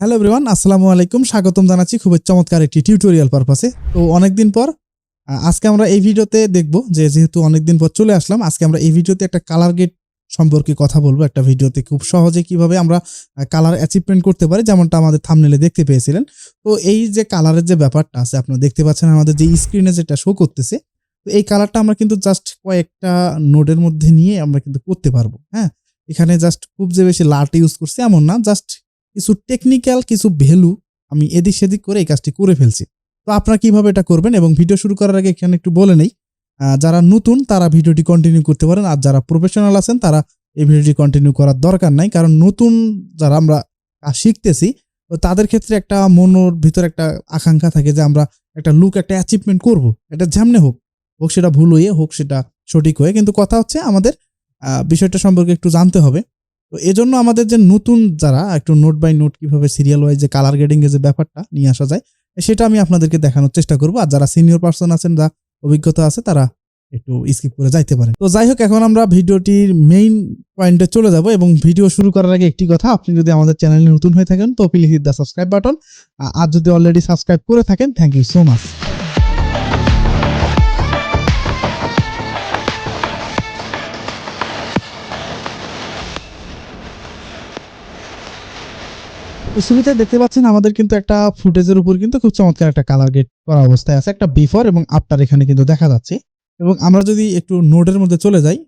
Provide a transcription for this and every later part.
Hello everyone আসসালামু আলাইকুম। স্বাগতম জানাচ্ছি খুবই চমৎকার একটি টিউটোরিয়াল পারপাসে তো অনেকদিন পর আজকে আমরা এই ভিডিওতে দেখব যে যেহেতু অনেকদিন পর চলে আসলাম, আজকে আমরা এই ভিডিওতে একটা কালার গেট সম্পর্কে কথা বলব। একটা ভিডিওতে খুব সহজে কীভাবে আমরা কালার অ্যাচিভমেন্ট করতে পারি, যেমনটা আমাদের থামনেলে দেখতে পেয়েছিলেন। তো এই যে কালারের যে ব্যাপারটা আছে, আপনারা দেখতে পাচ্ছেন আমাদের যে স্ক্রিনে যেটা শো করতেছে, তো এই কালারটা আমরা কিন্তু জাস্ট কয়েকটা নোডের মধ্যে নিয়ে আমরা কিন্তু করতে পারব হ্যাঁ? এখানে জাস্ট খুব যে বেশি লাট ইউজ করছি এমন না জাস্ট কিছু টেকনিক্যাল কিছু ভ্যালু আমি এদিক সেদিক করে এই কাজটি করে ফেলছি। তো আপনারা কীভাবে এটা করবেন এবং ভিডিও শুরু করার আগে এখানে একটু বলে নেই যারা নতুন তারা ভিডিওটি কন্টিনিউ করতে পারেন, আর যারা প্রফেশনাল আছেন তারা এই ভিডিওটি কন্টিনিউ করার দরকার নাই, কারণ নতুন যারা আমরা শিখতেছি, তো তাদের ক্ষেত্রে একটা মনোর ভিতরে একটা আকাঙ্ক্ষা থাকে যে আমরা একটা লুক একটা অ্যাচিভমেন্ট করব। এটা যেমনে হোক হোক সেটা ভুল হয়ে, হোক সেটা সঠিক হয়ে, কিন্তু কথা হচ্ছে আমাদের বিষয়টা সম্পর্কে একটু জানতে হবে। তো এজন্য আমাদের যে নতুন যারা, একটু নোট বাই নোট কীভাবে সিরিয়াল ওয়াইজ যে কালার গ্রেডিং এর যে ব্যাপারটা নিয়ে আসা যায়, সেটা আমি আপনাদেরকে দেখানোর চেষ্টা করব। আর যারা সিনিয়র পার্সন আছেন যা অভিজ্ঞতা আছে, তারা একটু স্কিপ করে যাইতে পারেন। তো যাই হোক, এখন আমরা ভিডিওটির মেইন পয়েন্টে চলে যাব এবং ভিডিও শুরু করার আগে একটি কথা, আপনি যদি আমাদের চ্যানেলে নতুন হয়ে থাকেন, তো please hit the subscribe button আর যদি অলরেডি সাবস্ক্রাইব করে থাকেন থ্যাংক ইউ সো মাচ তো শুরুতে দেখতে পাচ্ছেন, আমাদের কিন্তু একটা ফুটেজের উপর কিন্তু খুব চমৎকার একটা কালার গেট করা অবস্থায় আছে। একটা বিফোর এবং আফটার এখানে কিন্তু দেখা যাচ্ছে। এবং আমরা যদি একটু নোডের মধ্যে চলে যাই,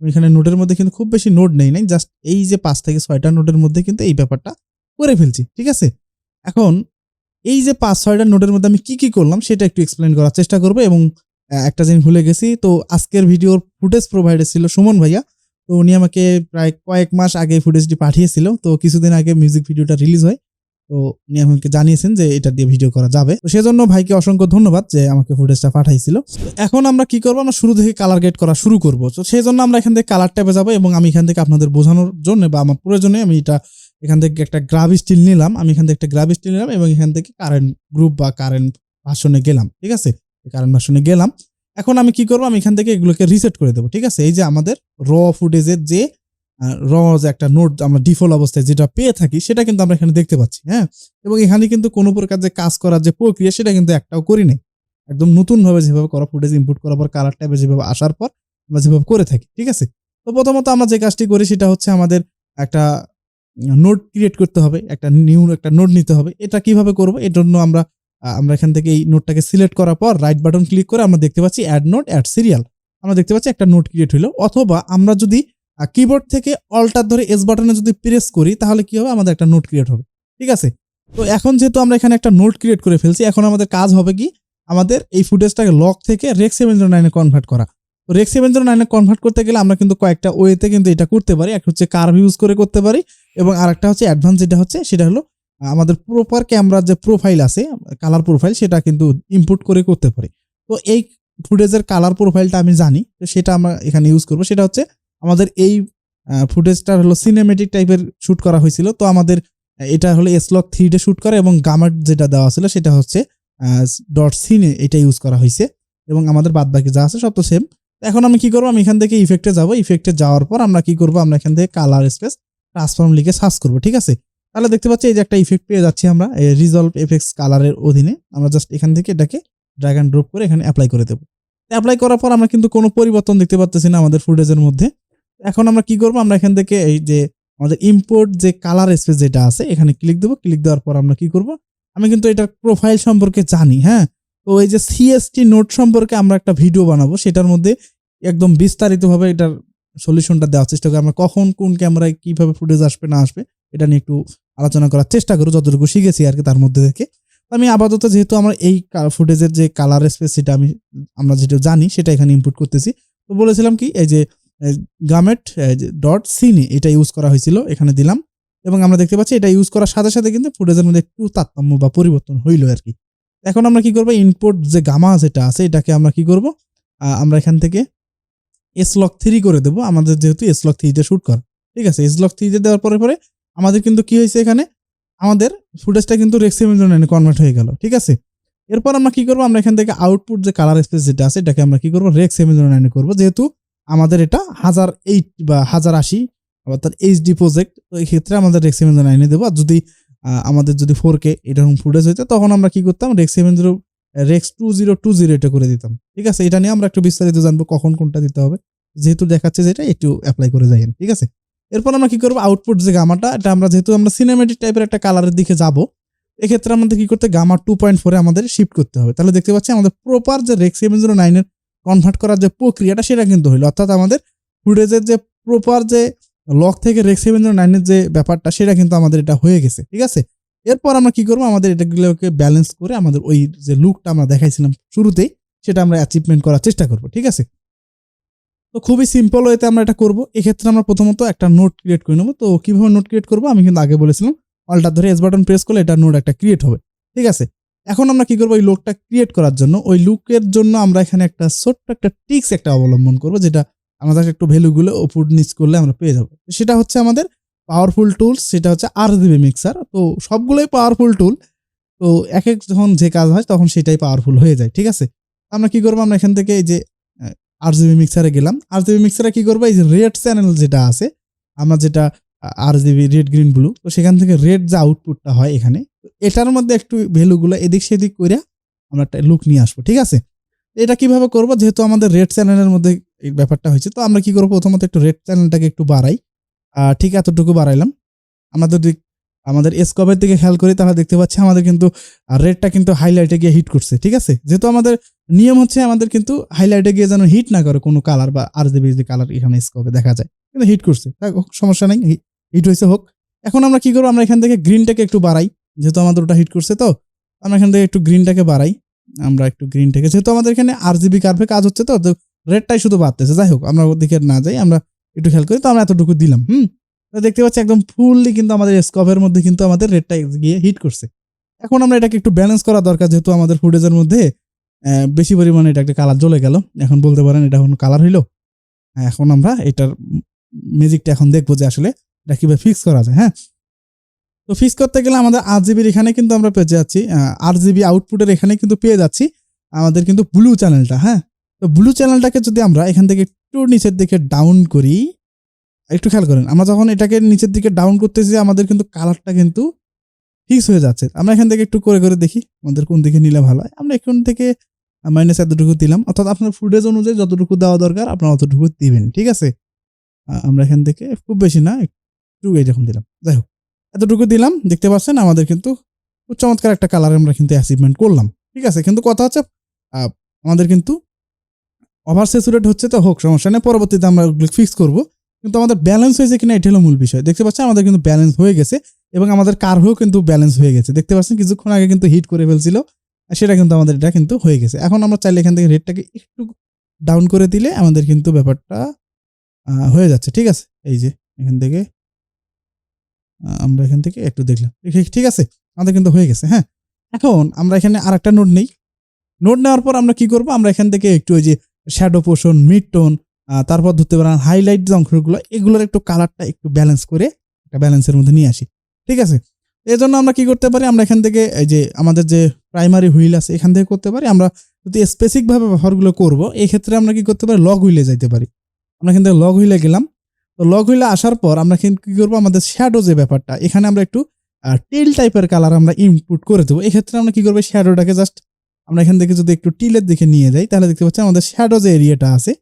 এখানে নোডের মধ্যে কিন্তু খুব বেশি নোড নেই, নাই জাস্ট এই যে পাঁচ থেকে ছয়টা নোডের মধ্যে কিন্তু এই ব্যাপারটা করে ফেলছি, ঠিক আছে? এখন এই যে পাঁচ, ছয়টা নোডের মধ্যে আমি কি কি করলাম সেটা একটু এক্সপ্লেন করার চেষ্টা করব এবং একটা জিনিস ভুলে গেছি। তো আজকের ভিডিওর ফুটেজ প্রোভাইডার ছিল সুমন ভাইয়া। তো উনি আমাকে প্রায় কয়েক মাস আগে ফুটেজটি পাঠিয়েছিল। তো কিছুদিন আগে মিউজিক ভিডিওটা রিলিজ হয়। তো উনি আমাকে জানিয়েছেন যে এটা দিয়ে ভিডিও করা যাবে। তো সেজন্য ভাইকে অসংখ্য ধন্যবাদ যে আমাকে ফুটেজটা পাঠাইছিল। এখন আমরা কি করব? আমরা শুরু থেকে কালার গেট করা শুরু করব। তো সেই জন্য আমরা এখান থেকে কালার ট্যাবে যাব এবং আমি এখান থেকে আপনাদের বোঝানোর জন্য বা আমার প্রয়োজনে আমি এটা এখান থেকে একটা গ্রাভ স্টিল নিলাম। আমি এখান থেকে একটা গ্রাভ স্টিল নিলাম এবং এখান থেকে কারেন্ট গ্রুপ বা কারেন্ট ভাষণে গেলাম। ঠিক আছে? কারেন্ট ভাষণে গেলাম। এখন আমি কি করব? আমি এখান থেকে এগুলোকে রিসেট করে দেবো, ঠিক আছে? এই যে আমাদের র ফুটেজের যে র যে একটা নোট আমরা ডিফল্ট অবস্থায় যেটা পেয়ে থাকি, সেটা কিন্তু আমরা এখানে দেখতে পাচ্ছি হ্যাঁ? এবং এখানে কিন্তু কোনো প্রকার যে কাজ করার যে প্রক্রিয়া, সেটা কিন্তু একটাও করি নাই। একদম নতুনভাবে যেভাবে করা ফুটেজ ইনপুট করার পর কালার ট্যাবে যেভাবে আসার পর, আমরা যেভাবে করে থাকি, ঠিক আছে? তো প্রথমত আমরা যে কাজটি করি, সেটা হচ্ছে আমাদের একটা নোট ক্রিয়েট করতে হবে, একটা নিউ একটা নোট নিতে হবে। এটা কীভাবে করব? এর জন্য আমরা আমরা এখান থেকে এই নোটটাকে সিলেক্ট করার পর রাইট বাটন ক্লিক করে আমরা দেখতে পাচ্ছি অ্যাড নোট অ্যাড সিরিয়াল আমরা দেখতে পাচ্ছি একটা নোট ক্রিয়েট হলো অথবা আমরা যদি কিবোর্ড থেকে অল্টার ধরে এস বাটনে যদি প্রেস করি, তাহলে কি হবে? আমাদের একটা নোট ক্রিয়েট হবে। ঠিক আছে? তো এখন যেহেতু আমরা এখানে একটা নোট ক্রিয়েট করে ফেলছি, এখন আমাদের কাজ হবে কি? আমাদের এই ফুটেজটাকে লক থেকে রেক সেভেন জিরো নাইনে কনভার্ট করা। তো রেক্স সেভেন জিরো নাইনে কনভার্ট করতে গেলে আমরা কিন্তু কয়েকটা ওয়েতে কিন্তু এটা করতে পারি। একটা হচ্ছে কার্ভ ইউজ করে করতে পারি এবং আরেকটা হচ্ছে অ্যাডভান্স যেটা হচ্ছে, সেটা হলো আমাদের প্রপার ক্যামেরার যে প্রোফাইল আছে কালার প্রোফাইল সেটা কিন্তু ইনপুট করে করতে পারি। তো এই ফুটেজের কালার প্রোফাইলটা আমি জানি, তো সেটা আমরা এখানে ইউজ করব। সেটা হচ্ছে আমাদের এই ফুটেজটা হলো সিনেমেটিক টাইপের শুট করা হয়েছিল। তো আমাদের, এটা হলো এসলক থ্রি ডে শুট করা এবং গামার যেটা দেওয়া ছিল, সেটা হচ্ছে ডট সিনে এটা ইউজ করা হয়েছে। এবং আমাদের বাদ বাকি যা আছে সব তো সেম এখন আমি কি করব? আমি এখান থেকে ইফেক্টে যাব। ইফেক্টে যাওয়ার পর আমরা কি করব? আমরা এখান থেকে কালার স্পেস ট্রান্সফর্ম লিখে সার্চ করব, ঠিক আছে? তাহলে দেখতে পাচ্ছি এই যে একটা ইফেক্ট পেয়ে যাচ্ছি আমরা রিজলভ এফেক্টস কালারের অধীনে। আমরা জাস্ট এখান থেকে এটাকে ড্র্যাগ অ্যান্ড ড্রপ করে এখানে অ্যাপ্লাই করে দেবো। অ্যাপ্লাই করার পর আমরা কিন্তু কোনো পরিবর্তন দেখতে পাচ্ছি না আমাদের ফুটেজের মধ্যে। এখন আমরা কি করব? আমরা এখান থেকে এই যে আমাদের ইম্পোর্ট যে কালার স্পেস যেটা আছে, এখানে ক্লিক দেবো। ক্লিক দেওয়ার পর আমরা কি করব? আমি কিন্তু এটার প্রোফাইল সম্পর্কে জানি হ্যাঁ? তো এই যে সিএসটি নোট সম্পর্কে আমরা একটা ভিডিও বানাবো। সেটার মধ্যে একদম বিস্তারিতভাবে এটার সলিউশনটা দেওয়ার চেষ্টা করি। আমরা কখন কোন ক্যামেরায় কীভাবে ফুটেজ আসবে, না আসবে, এটা নিয়ে একটু আলোচনা করার চেষ্টা করো, যতটুকু শিখেছি আর কি তার মধ্যে থেকে। আমি আপাতত যেহেতু আমার এই ফুটেজের যে কালার স্পেস সেটা আমি, আমরা যেটা জানি সেটা এখানে ইনপুট করতেছি। তো বলেছিলাম কি, এই যে গামেট ডট সিনে এটা ইউজ করা হয়েছিল, এখানে দিলাম। এবং আমরা দেখতে পাচ্ছি এটা ইউজ করার সাথে সাথে কিন্তু ফুটেজের মধ্যে একটু তারতম্য বা পরিবর্তন হইল আর কি। এখন আমরা কি করব ইনপুট যে গামা যেটা আছে এটাকে আমরা কি করব আমরা এখান থেকে এস লক থ্রি করে দেবো। আমাদের যেহেতু এস লক থ্রিতে শুট কর। ঠিক আছে এস লক থ্রিতে দেওয়ার পরে পরে আমাদের কিন্তু কি হয়েছে এখানে? আমাদের ফুটেজটা কিন্তু রেক্সিমেন্ট কনভার্ট হয়ে গেল, ঠিক আছে? এরপর আমরা কি করব? আমরা এখান থেকে আউটপুট যে কালার স্পেস যেটা আছে, এটাকে আমরা কি করব? রেক্স সেভেন জিরো নাইনে করব। যেহেতু আমাদের এটা হাজার এইট বা হাজার আশি, অর্থাৎ এইচডি প্রজেক্ট তো এই ক্ষেত্রে আমাদের রেক্স সেভেন জিরো নাইনে দেবো। আর যদি আমাদের যদি ফোর কে এরকম ফুটেজ হইতো, তখন আমরা কি করতাম? Rec seven zero Rec two zero two zero এটা করে দিতাম, ঠিক আছে? এটা নিয়ে আমরা একটু বিস্তারিত জানব কখন কোনটা দিতে হবে। যেহেতু দেখাচ্ছে যেটা একটু অ্যাপ্লাই করে যাই ঠিক আছে? এরপর আমরা কি করব? আউটপুট যে গামাটা, এটা আমরা যেহেতু আমরা সিনেমেটিক টাইপের একটা কালারের দিকে যাব, এক্ষেত্রে আমাদের কি করতে গামা টু পয়েন্ট ফোরে আমাদের শিফট করতে হবে। তাহলে দেখতে পাচ্ছি আমাদের প্রপার যে রেক্স সেভেন জিরো নাইনের কনভার্ট করার যে প্রক্রিয়াটা, সেটা কিন্তু হইল। অর্থাৎ আমাদের ফুটেজের যে প্রপার যে লক থেকে রেক্স সেভেন জিরো নাইনের যে ব্যাপারটা, সেটা কিন্তু আমাদের এটা হয়ে গেছে, ঠিক আছে? এরপর আমরা কি করব? আমাদের এটাগুলোকে ব্যালেন্স করে আমাদের ওই যে লুকটা আমরা দেখাইছিলাম শুরুতেই, সেটা আমরা অ্যাচিভমেন্ট করার চেষ্টা করব, ঠিক আছে? তো খুবই সিম্পল ওয়েতে আমরা এটা করব। এক্ষেত্রে আমরা প্রথমত একটা নোট ক্রিয়েট করে নেব। তো কীভাবে নোট ক্রিয়েট করব? আমি কিন্তু আগে বলেছিলাম অল্টার ধরে এস বাটন প্রেস করলে এটা নোট একটা ক্রিয়েট হবে। ঠিক আছে? এখন আমরা কি করব? ওই লোকটা ক্রিয়েট করার জন্য, ওই লুকের জন্য আমরা এখানে একটা ছোট্ট একটা টিক্স একটা অবলম্বন করব, যেটা আমাদের একটু ভ্যালুগুলো ওপর নিচ করলে আমরা পেয়ে যাব। সেটা হচ্ছে আমাদের পাওয়ারফুল টুলস সেটা হচ্ছে আর জিবি মিক্সার তো সবগুলোই পাওয়ারফুল টুল তো এক এক যখন যে কাজ হয়, তখন সেটাই পাওয়ারফুল হয়ে যায়। ঠিক আছে? আমরা কি করব? আমরা এখান থেকে এই যে আর জিবি মিক্সারে গেলাম। আর জিবি মিক্সারে কি করব? এই যে রেড চ্যানেল যেটা আছে, আমরা যেটা আর জিবি রেড গ্রিন ব্লু তো সেখান থেকে রেড যে আউটপুটটা হয় এখানে, এটার মধ্যে একটু ভ্যালুগুলো এদিক সেদিক করে আমরা একটা লুক নিয়ে আসব, ঠিক আছে? এটা কীভাবে করব? যেহেতু আমাদের রেড চ্যানেলের মধ্যে এই ব্যাপারটা হয়েছে, তো আমরা কি করব? প্রথমত একটু রেড চ্যানেলটাকে একটু বাড়াই। ঠিক এতটুকু বাড়াইলাম। আমাদের দিক আমাদের স্কোপের দিকে খেয়াল করি, তাহলে দেখতে পাচ্ছি আমাদের কিন্তু রেডটা কিন্তু হাইলাইটে গিয়ে হিট করছে, ঠিক আছে? যেহেতু আমাদের নিয়ম হচ্ছে আমাদের কিন্তু হাইলাইটে গিয়ে যেন হিট না করে কোনো কালার বা আর যে কালার এখানে স্কোপে দেখা যায়। কিন্তু হিট করছে সমস্যা নেই হিট হয়েছে হোক। এখন আমরা কি করব? আমরা এখান থেকে গ্রিনটাকে একটু বাড়াই, যেহেতু আমাদের ওটা হিট করছে তো, আমরা এখান থেকে একটু গ্রিনটাকে বাড়াই, আমরা একটু গ্রিনটাকে যেহেতু আমাদের এখানে আর জিবি কার্ভে কাজ হচ্ছে তো রেডটাই শুধু বাড়তেছে, যাই হোক, আমরা ওদিকে না যাই, আমরা একটু খেয়াল করি, তো আমরা এতটুকু দিলাম, হুম? দেখতে পাচ্ছি একদম ফুললি কিন্তু আমাদের স্কোপের মধ্যে কিন্তু আমাদের রেডটা গিয়ে হিট করছে। এখন আমরা এটাকে একটু ব্যালেন্স করা দরকার যেহেতু আমাদের ফুটেজের মধ্যে বেশি পরিমাণে এটা একটা কালার জ্বলে গেল। এখন বলতে পারেন এটা এখন কালার হইল। এখন আমরা এটার ম্যাজিকটা এখন দেখব যে আসলে এটা কীভাবে ফিক্স করা যায় হ্যাঁ? তো ফিক্স করতে গেলে আমাদের আট জিবির এখানে কিন্তু আমরা পেয়ে যাচ্ছি আট জিবি আউটপুটের এখানে কিন্তু পেয়ে যাচ্ছি আমাদের কিন্তু ব্লু চ্যানেলটা হ্যাঁ? তো ব্লু চ্যানেলটাকে যদি আমরা এখান থেকে একটু নিচের দিকে ডাউন করি একটু খেয়াল করেন, আমরা যখন এটাকে নিচের দিকে ডাউন করতেছি, আমাদের কিন্তু কালারটা কিন্তু ফিক্স হয়ে যাচ্ছে। আমরা এখান থেকে একটু করে করে দেখি, আমাদের কোন দিকে নিলে ভালো হয়। আমরা এখান থেকে মাইনাস এতটুকু দিলাম, অর্থাৎ আপনার ফুটেজ অনুযায়ী যতটুকু দেওয়া দরকার, আপনার অতটুকু দিবেন, ঠিক আছে? আমরা এখান থেকে খুব বেশি না, একটু এইরকম দিলাম। যাই হোক, এতটুকু দিলাম, দেখতে পাচ্ছেন আমাদের কিন্তু খুব চমৎকার একটা কালার আমরা কিন্তু অ্যাচিভমেন্ট করলাম, ঠিক আছে? কিন্তু কথা হচ্ছে আমাদের কিন্তু ওভার স্যাচুরেট হচ্ছে তো হোক, সমস্যা নেই, পরবর্তীতে আমরা ফিক্স করব। কিন্তু আমাদের ব্যালেন্স হয়েছে কিনা, এটা হলো মূল বিষয়। দেখতে পাচ্ছেন, আমাদের কিন্তু ব্যালেন্স হয়ে গেছে এবং আমাদের কার্ভেও কিন্তু ব্যালেন্স হয়ে গেছে। দেখতে পাচ্ছেন, কিছুক্ষণ আগে কিন্তু হিট করে ফেলছিল সেটা কিন্তু আমাদের, এটা কিন্তু হয়ে গেছে। এখন আমরা চাইলে এখান থেকে রেটটাকে একটু ডাউন করে দিলে আমাদের কিন্তু ব্যাপারটা হয়ে যাচ্ছে। ঠিক আছে? এই যে, এখান থেকে আমরা এখান থেকে একটু দেখলাম। ঠিক- আছে? আমাদের কিন্তু হয়ে গেছে হ্যাঁ? এখন আমরা এখানে আর একটা নোট নেই। নোট নেওয়ার পর আমরা কি করব? আমরা এখান থেকে একটু ওই যে শ্যাডো পোষণ মিড টোন তারপর ধরতে পারেন হাইলাইট যে অংশগুলো, এগুলোর একটু কালারটা একটু ব্যালেন্স করে একটা ব্যালেন্সের মধ্যে নিয়ে আসি। ঠিক আছে? এই জন্য আমরা কি করতে পারি? আমরা এখান থেকে এই যে আমাদের যে প্রাইমারি হুইল আছে, এখান থেকে করতে পারি। আমরা যদি স্পেসিফিকভাবে ব্যবহারগুলো করব, এক্ষেত্রে আমরা কি করতে পারি? লগ হুইলে যাইতে পারি। আমরা এখান থেকে লগ হুইলে গেলাম। তো লগ হুইলে আসার পর আমরা কিন্তু কি করব? আমাদের শ্যাডো যে ব্যাপারটা, এখানে আমরা একটু টিল টাইপের কালার আমরা ইনপুট করে দেবো। এক্ষেত্রে আমরা কি করব? শ্যাডোটাকে জাস্ট আমরা এখান থেকে যদি একটু টিলের দিকে নিয়ে যাই, তাহলে দেখতে পাচ্ছি আমাদের শ্যাডো যে এরিয়াটা আছে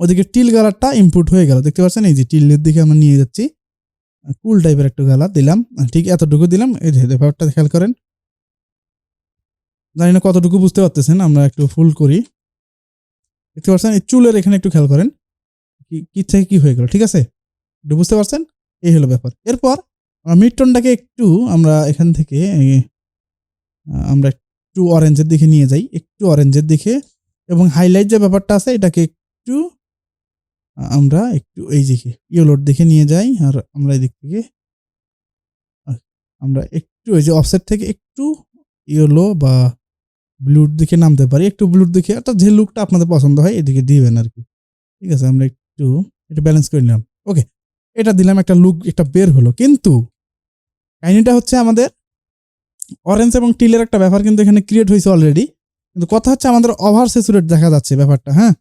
ওদিকে টিল কালারটা ইনপুট হয়ে গেল। দেখতে পাচ্ছেন? এই যে টিলের দিকে আমরা নিয়ে যাচ্ছি। কুল টাইপের একটু কালার দিলাম। ঠিক এতটুকু দিলাম। এই যে ব্যাপারটা খেয়াল করেন। জানি না কতটুকু বুঝতে পারতেছেন, আমরা একটু ফুল করি। দেখতে পাচ্ছেন? এই চুলের এখানে একটু খেয়াল করেন। কি থেকে কি হয়ে গেল, ঠিক আছে? একটু বুঝতে পারছেন? এই হলো ব্যাপার। এরপর আমরা টোনটাকে একটু আমরা এখান থেকে আমরা একটু অরেঞ্জের দিকে নিয়ে যাই। একটু অরেঞ্জের দিকে। এবং হাইলাইট যে ব্যাপারটা আছে, এটাকে একটু আমরা একটু এই দিকে ইয়েলোর দিকে নিয়ে যাই আর আমরা এই দিক থেকে আমরা একটু এই যে অফসেট থেকে একটু ইয়েলো বা ব্লুর দিকে নামতে পারি, একটু ব্লুর দিকে, অর্থাৎ যে লুকটা আপনাদের পছন্দ হয় এদিকে দিবেন আর কি। ঠিক আছে, আমরা একটু এটা ব্যালেন্স করে নিলাম। ওকে এটা দিলাম একটা লুক একটা বের হলো। কিন্তু কাহিনিটা হচ্ছে আমাদের অরেঞ্জ এবং টিলের একটা ব্যাপার কিন্তু এখানে ক্রিয়েট হয়েছে অলরেডি কিন্তু কথা হচ্ছে আমাদের ওভার সেচুরেট দেখা যাচ্ছে ব্যাপারটা হ্যাঁ?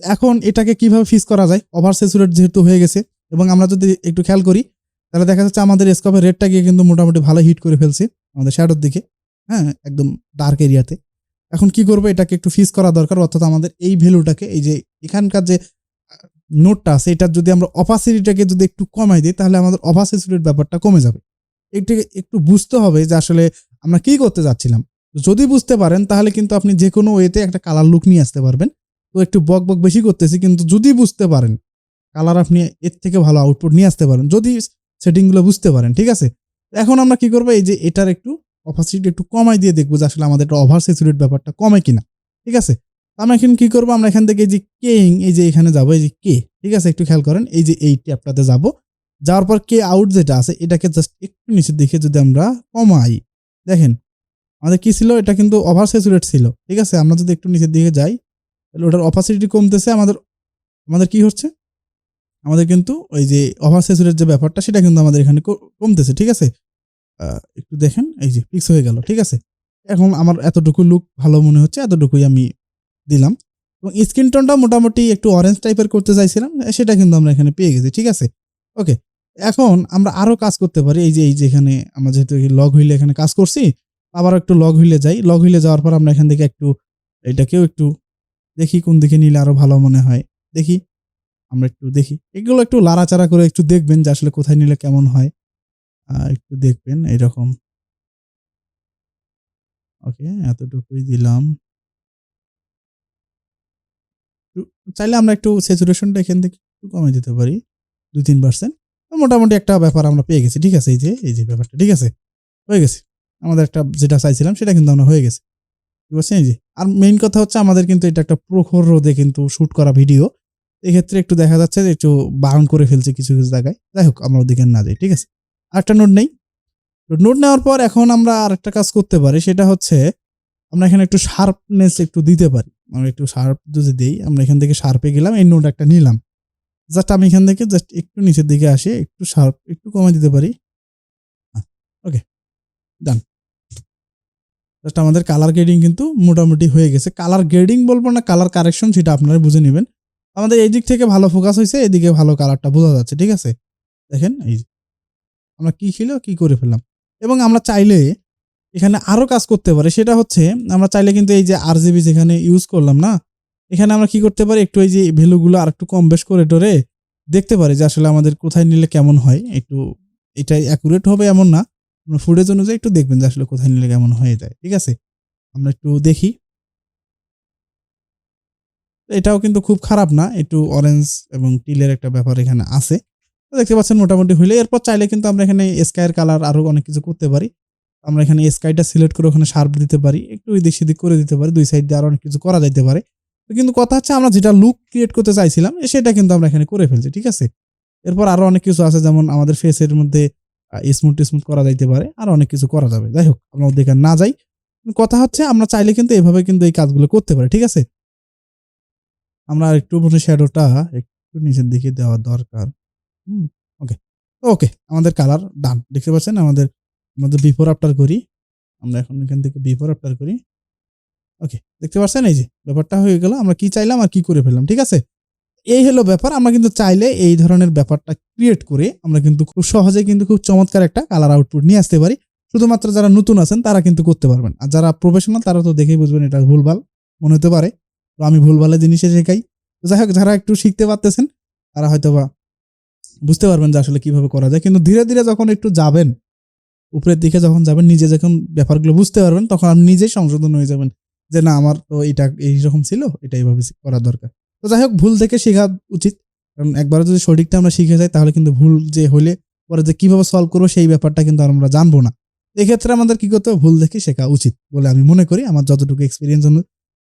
এখন এটাকে কীভাবে ফিক্স করা যায়? ওভার সেচুরেট যেহেতু হয়ে গেছে, এবং আমরা যদি একটু খেয়াল করি, তাহলে দেখা যাচ্ছে আমাদের স্কোপের রেটটা গিয়ে কিন্তু মোটামুটি ভালো হিট করে ফেলছে আমাদের শ্যাডোর দিকে হ্যাঁ একদম ডার্ক এরিয়াতে এখন কি করব? এটাকে একটু ফিস করা দরকার, অর্থাৎ আমাদের এই ভ্যালুটাকে এই যে এখানকার যে নোটটা আছে, এটার যদি আমরা অপাসিটিটাকে যদি একটু কমাই দিই, তাহলে আমাদের অপাসিটির ব্যাপারটা কমে যাবে। এটাকে একটু বুঝতে হবে যে আসলে আমরা কি করতে যাচ্ছিলাম। যদি বুঝতে পারেন, তাহলে কিন্তু আপনি যে কোনো ওয়েতে একটা কালার লুক নিয়ে আসতে পারবেন। তো একটু বক বক বেশি করতেছি, কিন্তু যদি বুঝতে পারেন কালার আপনি এর থেকে ভালো আউটপুট নিয়ে আসতে পারেন, যদি সেটিংগুলো বুঝতে পারেন, ঠিক আছে? এখন আমরা কি করব, এই যে এটার একটু অপাসিটি একটু কমাই দিয়ে দেখব যে আসলে আমাদের ওভার স্যাচুরেট ব্যাপারটা কমে কিনা, ঠিক আছে? আমরা এখন কি করব, আমরা এখান থেকে এই যে কেইং এই যে এখানে যাব, এই যে কে ঠিক আছে? একটু খেয়াল করেন, এই যে এই ট্যাপটাতে যাব, যাওয়ার পর কে আউট যেটা আছে, এটাকে জাস্ট একটু নিচের দিকে যদি আমরা কমাই, দেখেন, আমাদের কি ছিল? এটা কিন্তু ওভার স্যাচুরেট ছিল, ঠিক আছে? আমরা যদি একটু নিচের দিকে যাই তাহলে ওটার অপাসিটি কমতেছে, আমাদের আমাদের কি হচ্ছে? আমাদের কিন্তু ওই যে ওভার স্যাচুরেট যে ব্যাপারটা, সেটা কিন্তু আমাদের এখানে কমতেছে, ঠিক আছে? একটু দেখেন, এই যে ফিক্স হয়ে গেল, ঠিক আছে? এখন আমার এতটুকু লুক ভালো মনে হচ্ছে, এতটুকুই আমি দিলাম। এবং স্কিন টোনটা মোটামুটি একটু অরেঞ্জ টাইপের করতে চাইছিলাম সেটা কিন্তু আমরা এখানে পেয়ে গেছি, ঠিক আছে? ওকে এখন আমরা আরও কাজ করতে পারি, এই যে এই যে এখানে আমরা যেহেতু লগ হইলে এখানে কাজ করছি, আবার একটু লগ হইলে যাই লগ হইলে যাওয়ার পর আমরা এখান থেকে একটু, এটাকেও একটু দেখি কোন দিকে নিলে আরও ভালো মনে হয়। দেখি, আমরা একটু দেখি। এগুলো একটু লাড়াচাড়া করে একটু দেখবেন যে আসলে কোথায় নিলে কেমন হয়। একটু দেখবেন এইরকম। ওকে, এতটুকুই দিলাম। চাইলে আমরা একটু স্যাচুরেশনটা এখান থেকে একটু কমে দিতে পারি। দুই তিন পার্সেন্ট মোটামুটি একটা ব্যাপার আমরা পেয়ে গেছি, ঠিক আছে? এই যে এই যে ব্যাপারটা, ঠিক আছে? হয়ে গেছে। আমাদের একটা যেটা চাইছিলাম সেটা কিন্তু আমরা হয়ে গেছে। ঠিক আছে এই যে আর মেইন কথা হচ্ছে আমাদের কিন্তু এটা একটা প্রখর রোদে কিন্তু শুট করা ভিডিও এক্ষেত্রে একটু দেখা যাচ্ছে যে একটু বারণ করে ফেলছে কিছু কিছু জায়গায়। যাই হোক, আমরা ওদিকে না যাই, ঠিক আছে? আরেকটা নোট নেই। নোট নেওয়ার পর এখন আমরা আরেকটা কাজ করতে পারি, সেটা হচ্ছে আমরা এখানে একটু শার্পনেস একটু দিতে পারি। আমরা একটু শার্প যদি দিই, আমরা এখান থেকে শার্পে গেলাম, এই নোট একটা নিলাম। জাস্ট আমি এখান থেকে জাস্ট একটু নিচের দিকে আসি, একটু শার্প একটু কমে দিতে পারি। ওকে ডান জাস্ট আমাদের কালার গ্রেডিং কিন্তু মোটামুটি হয়ে গেছে। কালার গ্রেডিং বলব না কালার কারেকশন সেটা আপনারা বুঝে নেবেন। আমাদের এই দিক থেকে ভালো ফোকাস হয়েছে, এদিকে ভালো কালারটা বোঝা যাচ্ছে, ঠিক আছে? দেখেন, এই আমরা কি ছিল, কি করে ফেললাম? এবং আমরা চাইলে এখানে আরও কাজ করতে পারি, সেটা হচ্ছে আমরা চাইলে কিন্তু এই যে আর জিবি যেখানে ইউজ করলাম না, এখানে আমরা কি করতে পারি? একটু এই যে ভ্যালুগুলো আর একটু কম বেশ করে টোরে দেখতে পারি যে আসলে আমাদের কোথায় নিলে কেমন হয়। একটু এটা অ্যাকুরেট হবে এমন না। আপনার ফুটেজ অনুযায়ী একটু দেখবেন যে আসলে কোথায় নিলে কেমন হয়ে যায়, ঠিক আছে? আমরা একটু দেখি। এটাও কিন্তু খুব খারাপ না, একটু অরেঞ্জ এবং টিলের একটা ব্যাপার এখানে আছে। দেখতে পাচ্ছেন মোটামুটি হইলে, এরপর চাইলে কিন্তু আমরা এখানে স্কাইয়ের কালার আরও অনেক কিছু করতে পারি। আমরা এখানে স্কাইটা সিলেক্ট করে ওখানে শার্প দিতে পারি, একটু এদিক সেদিক করে দিতে পারি, দুই সাইড দিয়ে আরও অনেক কিছু করা যেতে পারে। তো কিন্তু কথা হচ্ছে আমরা যেটা লুক ক্রিয়েট করতে চাইছিলাম, সেটা কিন্তু আমরা এখানে করে ফেলছি, ঠিক আছে? এরপর আরও অনেক কিছু আছে, যেমন আমাদের ফেসের মধ্যে স্মুথ স্মুথ করা যাইতে পারে, আর অনেক কিছু করা যাবে। যাই হোক, আমরা ওদিকে না যাই। কথা হচ্ছে, আমরা চাইলে কিন্তু এভাবে কিন্তু এই কাজগুলো করতে পারি, ঠিক আছে? আমরা একটু মনে শ্যাডোটা একটু নিচের দিকে দেওয়া দরকার। হুম ওকে ওকে আমাদের কালার ডান দেখতে পাচ্ছেন? আমাদের আমাদের বিফোর আফটার করি। আমরা এখন এখান থেকে বিফোর আফটার করি। ওকে দেখতে পাচ্ছেন? এই যে, ব্যাপারটা হয়ে গেল, আমরা কি চাইলাম আর কি করে ফেললাম, ঠিক আছে? এই হলো ব্যাপার, আমরা কিন্তু চাইলে এই ধরনের ব্যাপারটা ক্রিয়েট করে আমরা কিন্তু খুব সহজে কিন্তু খুব চমৎকার একটা কালার আউটপুট নিয়ে আসতে পারি। শুধুমাত্র যারা নতুন আছেন, তারা কিন্তু করতে পারবেন। আর যারা প্রফেশনাল তারা তো দেখেই বুঝবেন এটা ভুলভাল মনে হতে পারে। তো আমি ভুলভালের জিনিসে শেখাই। তো যাই হোক, যারা একটু শিখতে পারতেছেন, তারা হয়তো বা বুঝতে পারবেন যে আসলে কীভাবে করা যায়। কিন্তু ধীরে ধীরে যখন একটু যাবেন, উপরের দিকে যখন যাবেন, নিজে যখন ব্যাপারগুলো বুঝতে পারবেন, তখন আপনি নিজেই সংশোধন হয়ে যাবেন যে না, আমার তো এটা এইরকম ছিল, এটা এইভাবে করা দরকার। তো যাই হোক, ভুল থেকে শেখা উচিত। কারণ একবার যদি সঠিকটা আমরা শিখে যাই, তাহলে কিন্তু ভুল যে হলে পরে যে কীভাবে সলভ করব সেই ব্যাপারটা কিন্তু আমরা জানব না। এক্ষেত্রে আমাদের কী করতে ভুল দেখে শেখা উচিত বলে আমি মনে করি। আমার যতটুকু এক্সপিরিয়েন্স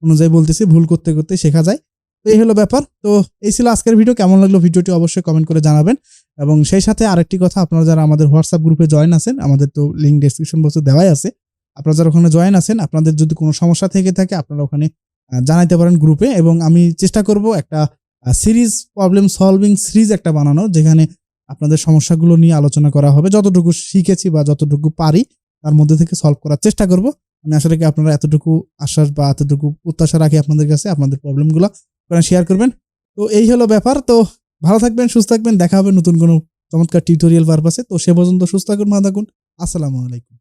অনুযায়ী বলতেছি, ভুল করতে করতে শেখা যায়। তো এই হলো ব্যাপার। তো এই ছিল আজকের ভিডিও কেমন লাগল ভিডিওটি অবশ্যই কমেন্ট করে জানাবেন। এবং সেই সাথে আরেকটি কথা, আপনারা যারা আমাদের হোয়াটসঅ্যাপ গ্রুপে জয়েন আছেন, আমাদের তো লিঙ্ক ডেসক্রিপশন বক্সে দেওয়াই আছে। আপনারা যারা ওখানে জয়েন আছেন, আপনাদের যদি কোনো সমস্যা থেকে থাকে, আপনারা ওখানে জানাইতে পারেন গ্রুপে এবং আমি চেষ্টা করব একটা সিরিজ প্রবলেম সলভিং সিরিজ একটা বানানো, যেখানে আপনাদের সমস্যাগুলো নিয়ে আলোচনা করা হবে। যতটুকু শিখেছি বা যতটুকু পারি, তার মধ্যে থেকে সলভ করার চেষ্টা করব। আমি আসলে কি আপনারা এতটুকু আশ্বাস বা এতটুকু প্রত্যাশা রাখি আপনাদের কাছে, আপনাদের প্রবলেমগুলো আপনারা শেয়ার করবেন। তো এই হলো ব্যাপার। তো ভালো থাকবেন, সুস্থ থাকবেন। দেখা হবে নতুন কোনো চমৎকার টিউটোরিয়াল পারপাসে তো সে পর্যন্ত সুস্থ থাকুন, ভালো থাকুন। আসসালামু আলাইকুম।